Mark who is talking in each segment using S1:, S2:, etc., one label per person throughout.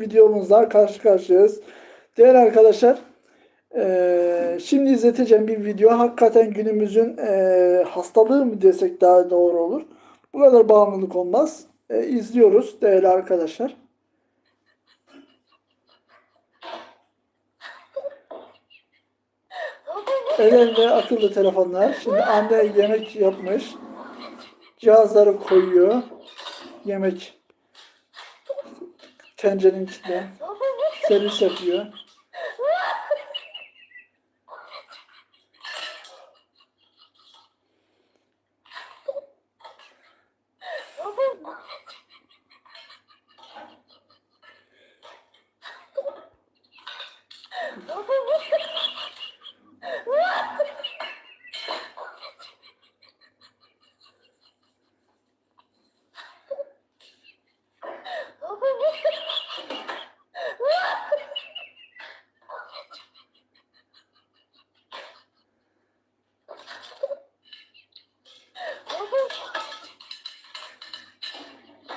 S1: videomuzla karşı karşıyayız. Değerli arkadaşlar, eee, şimdi izleteceğim bir video hakikaten günümüzün eee, hastalığı mı desek daha doğru olur. Bu kadar bağımlılık olmaz. E, izliyoruz değerli arkadaşlar. Ellerinde akıllı telefonlar. Şimdi anne yemek yapmış. Cihazları koyuyor. Yemek tencerenin içine servis yapıyor.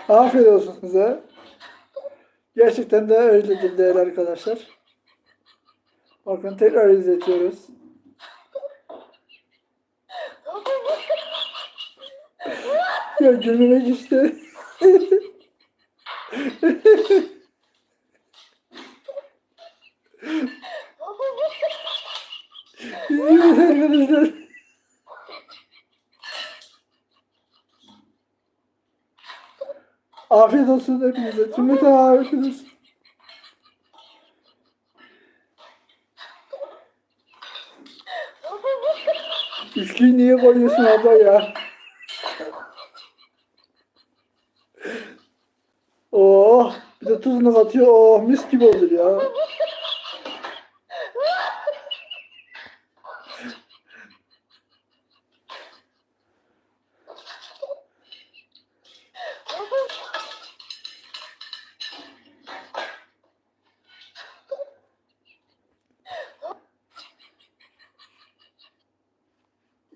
S1: Afiyet olsun size. Gerçekten de öyledir değerli arkadaşlar. Bakın tekrar izletiyoruz. Ya gülmemek işte. İzliyoruz arkadaşlar. Afiyet olsun hepinize. Cümleten afiyet olsun. Üçlüyü niye koyuyorsun abla ya? Oh, bir de tuzunu katıyor. Oh, mis gibi olur ya.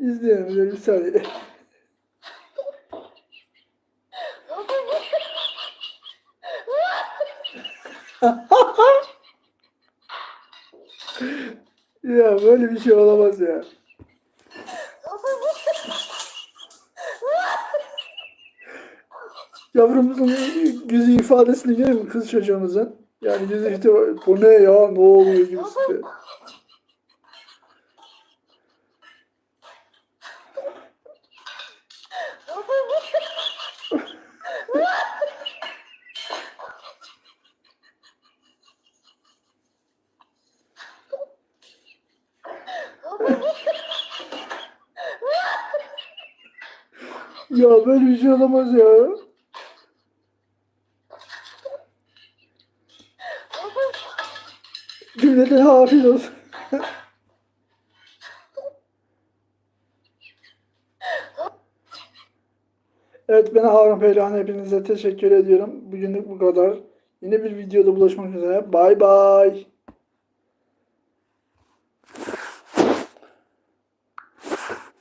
S1: İzleyelim böyle bir saniye. Ya böyle bir şey olamaz ya. Yavrumuzun yüzü ifadesini görüyor musun kız çocuğumuzun? Yani yüzü işte bu ne ya ne oluyor gibisi. Ya böyle bir şey olamaz ya. Cümleten hafif olsun. Evet ben Harun Pehlivan hepinize teşekkür ediyorum. Bugünlük bu kadar. Yeni bir videoda buluşmak üzere. Bay bay.